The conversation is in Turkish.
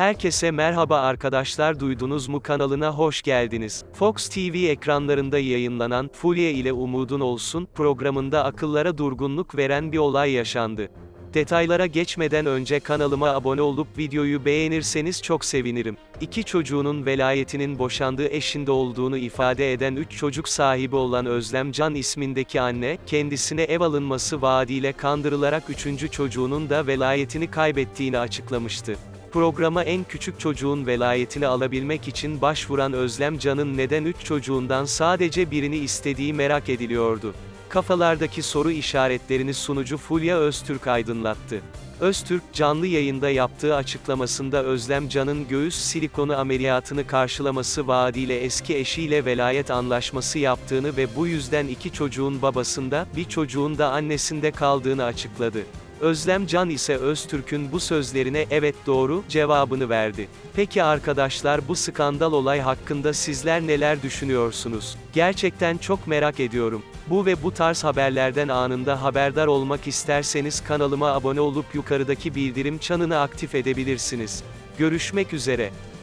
Herkese merhaba arkadaşlar duydunuz mu kanalına hoş geldiniz. Fox TV ekranlarında yayınlanan Fulya ile Umudun Olsun programında akıllara durgunluk veren bir olay yaşandı. Detaylara geçmeden önce kanalıma abone olup videoyu beğenirseniz çok sevinirim. İki çocuğunun velayetinin boşandığı eşinde olduğunu ifade eden üç çocuk sahibi olan Özlem Can ismindeki anne, kendisine ev alınması vaadiyle kandırılarak üçüncü çocuğunun da velayetini kaybettiğini açıklamıştı. Programa en küçük çocuğun velayetini alabilmek için başvuran Özlem Can'ın neden üç çocuğundan sadece birini istediği merak ediliyordu. Kafalardaki soru işaretlerini sunucu Fulya Öztürk aydınlattı. Öztürk, canlı yayında yaptığı açıklamasında Özlem Can'ın göğüs silikonu ameliyatını karşılaması vaadiyle eski eşiyle velayet anlaşması yaptığını ve bu yüzden iki çocuğun babasında, bir çocuğun da annesinde kaldığını açıkladı. Özlem Can ise Öztürk'ün bu sözlerine evet doğru cevabını verdi. Peki arkadaşlar bu skandal olay hakkında sizler neler düşünüyorsunuz? Gerçekten çok merak ediyorum. Bu ve bu tarz haberlerden anında haberdar olmak isterseniz kanalıma abone olup yukarıdaki bildirim çanını aktif edebilirsiniz. Görüşmek üzere.